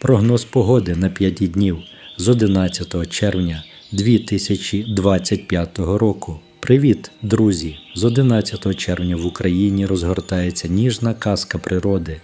Прогноз погоди на 5 днів з 11 червня 2025 року. Привіт, друзі! З 11 червня в Україні розгортається ніжна казка природи,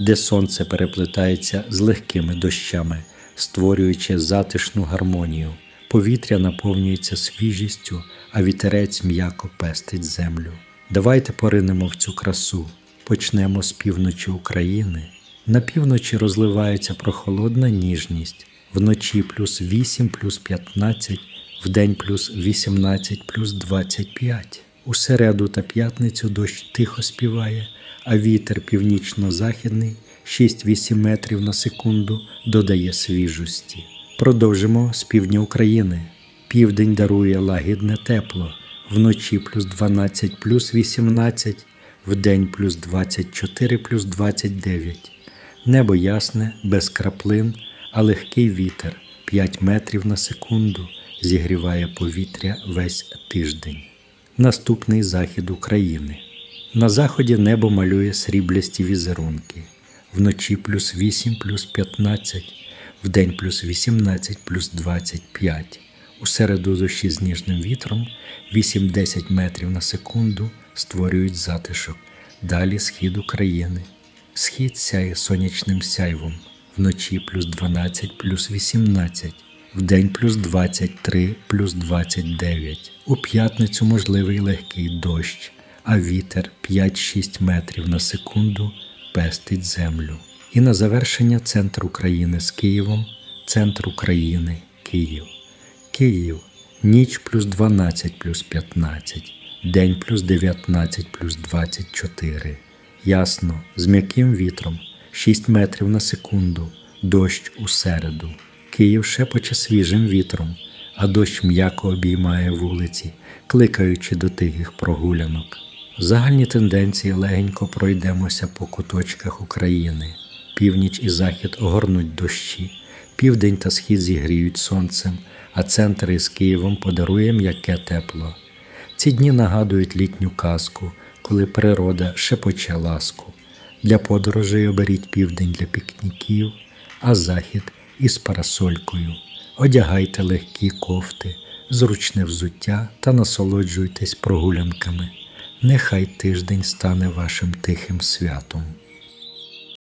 де сонце переплетається з легкими дощами, створюючи затишну гармонію. Повітря наповнюється свіжістю, а вітерець м'яко пестить землю. Давайте поринемо в цю красу. Почнемо з півночі України. На півночі розливається прохолодна ніжність, вночі плюс 8 плюс 15, вдень плюс 18 плюс 25. У середу та п'ятницю дощ тихо співає, а вітер північно-західний 6-8 метрів на секунду додає свіжості. Продовжимо з півдня України. Південь дарує лагідне тепло, вночі плюс 12 плюс 18, вдень плюс 24 плюс 29. Небо ясне, без краплин, а легкий вітер 5 метрів на секунду зігріває повітря весь тиждень. Наступний захід України. На заході небо малює сріблясті візерунки. Вночі плюс 8 плюс 15, вдень плюс 18 плюс 25. У середу дощі з ніжним вітром 8-10 метрів на секунду створюють затишок. Далі схід України. Схід сяє сонячним сяйвом, вночі плюс 12 плюс 18, вдень плюс 23 плюс 29. У п'ятницю можливий легкий дощ, а вітер 5-6 метрів на секунду пестить землю. І на завершення центр України з Києвом, центр України, Київ. Київ. Ніч плюс 12 плюс 15, день плюс 19 плюс 24. Ясно, з м'яким вітром 6 метрів на секунду, дощ у середу. Київ шепоче свіжим вітром, а дощ м'яко обіймає вулиці, кликаючи до тихих прогулянок. Загальні тенденції легенько пройдемося по куточках України. Північ і захід огорнуть дощі, південь та схід зігріють сонцем, а центр із Києвом подарує м'яке тепло. Ці дні нагадують літню казку, коли природа шепоче ласку. Для подорожей оберіть південь для пікніків, а захід із парасолькою. Одягайте легкі кофти, зручне взуття та насолоджуйтесь прогулянками. Нехай тиждень стане вашим тихим святом.